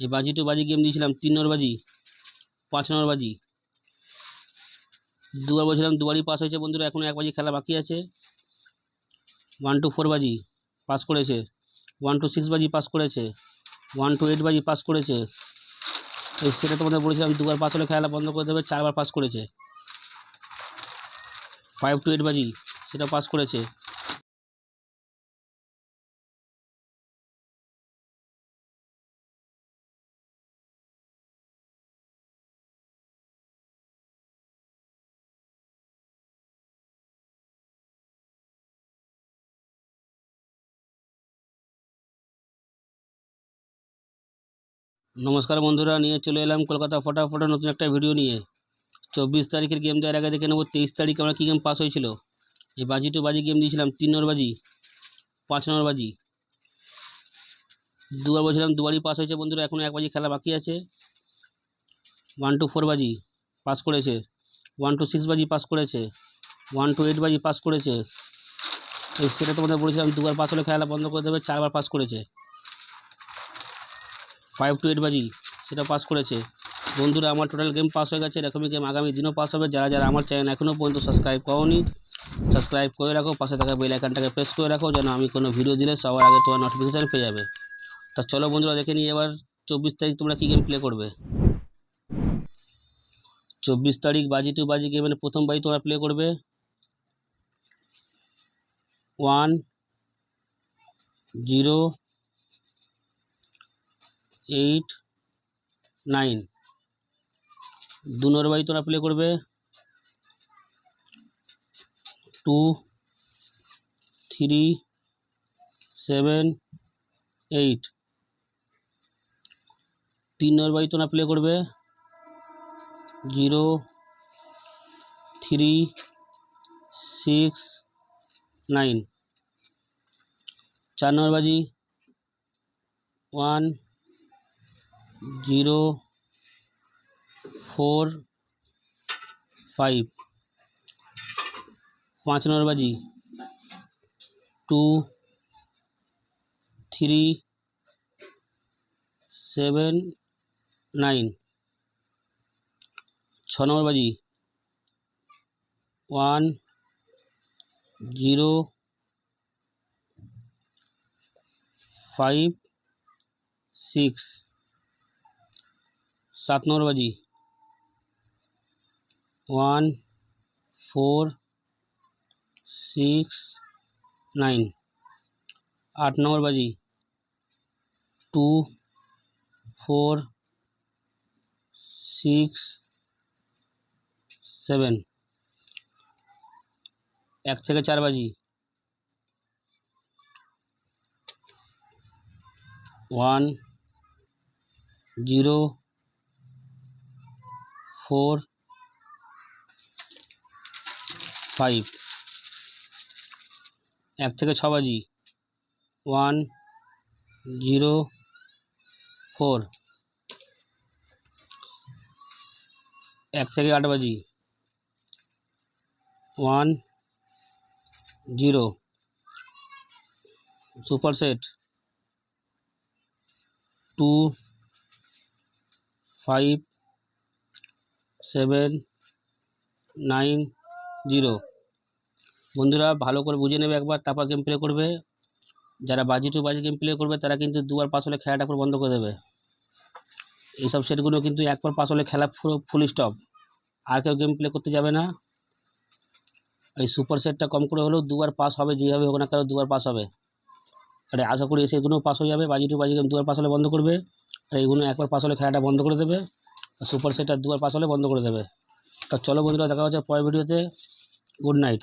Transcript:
এই বাজি টু বাজি গেম দিয়েছিলাম, তিন নম্বর বাজি, পাঁচ নম্বর বাজি। দুবার বলছিলাম, দুবারই পাস হয়েছে বন্ধুরা এখনও এক বাজি খেলা বাকি আছে। ওয়ান টু ফোর বাজি পাস করেছে। ওয়ান টু সিক্স বাজি পাস করেছে। ওয়ান টু এইট বাজি পাস করেছে। সেটা তোমাদের বলেছিলাম, দুবার পাস হলে খেলা বন্ধ করে দেবে, চারবার পাস করেছে। ফাইভ টু এইট বাজি, সেটা পাস করেছে। নমস্কার বন্ধুরা, নিয়ে চলে এলাম কলকাতা ফটাফটা নতুন একটা ভিডিও নিয়ে। চব্বিশ তারিখের গেম দেওয়ার আগে দেখে নেব, তেইশ তারিখ আমরা কী গেম পাস হয়েছিল? এই বাজি টু বাজি গেম দিয়েছিলাম, তিন নম্বর বাজি, পাঁচ নম্বর বাজি। দুবার বলছিলাম দুবারই পাস হয়েছে বন্ধুরা এখনও এক বাজি খেলা বাকি আছে। ওয়ান টু ফোর বাজি পাস করেছে ওয়ান টু সিক্স বাজি পাস করেছে ওয়ান টু এইট বাজি পাস করেছে। এই সেটা তোমাদের বলেছিলাম, দুবার পাস হলে খেলা বন্ধ করে দেবে, চারবার পাস করেছে। ফাইভ টু এইট বাজি, সেটা পাস করেছে। বন্ধুরা, আমার টোটাল গেম পাস হয়ে গেছে, এরকমই গেম আগামী দিনও পাস হবে। যারা যারা আমার চ্যানেল এখনও পর্যন্ত সাবস্ক্রাইব করোনি সাবস্ক্রাইব করে রাখো, পাশে থাকা বেল আইকনটাকে প্রেস করে রাখো, যেন আমি কোনো ভিডিও দিলে সবার আগে তোমার নোটিফিকেশান পেয়ে যাবে। তা চলো বন্ধুরা, দেখে নিই এবার চব্বিশ তারিখ তোমরা কী গেম প্লে করবে। চব্বিশ তারিখ বাজি টু বাজি গেমের প্রথম বাজি তোমরা প্লে করবে। One zero eight nine. দু নম্বর বাজি তোমরা প্লে করবে। Two, three, seven, eight. তিন নম্বর বাজি তোমরা প্লে করবে। Zero, three, six, nine. চার নম্বর বাজি। One zero four five. পাঁচ নম্বর বাজি। Two, three, seven, nine. ছ নম্বর বাজি। One, zero, five, six. সাত নম্বর বাজি। One, four, six, nine. আট নম্বর বাজি। Two, four, six, seven. এক থেকে চার বাজি। ওয়ান, জিরো ফোর ফাইভ এক থেকে ছ বাজি। ওয়ান জিরো ফোর এক থেকে আট বাজি। One zero super set two five seven nine zero. বন্ধুরা, ভালো করে বুঝে নেবে একবার, তারপর গেম প্লে করবে। যারা বাজি টু বাজি গেম প্লে করবে, তারা কিন্তু দুবার পাস হলে খেলাটা পুরো বন্ধ করে দেবে। এইসব সেটগুলো কিন্তু একবার পাস হলে খেলা পুরো ফুল স্টপ আর কেউ গেম প্লে করতে যাবে না। এই সুপার সেটটা কম করে হলেও দুবার পাস হবে, যেভাবে হোক না কেন দুবার পাস হবে। আর, আশা করি এসে এগুলোও পাস হয়ে যাবে। বাজি টু বাজি গেম দুবার পাস হলে বন্ধ করবে। আর এইগুলো একবার পাস হলে খেলাটা বন্ধ করে দেবে। সুপার সেটটা দুবার পাস হলে বন্ধ করে দেবে। তা চলো বন্ধুরা, দেখা হচ্ছে পরের ভিডিওতে গুড নাইট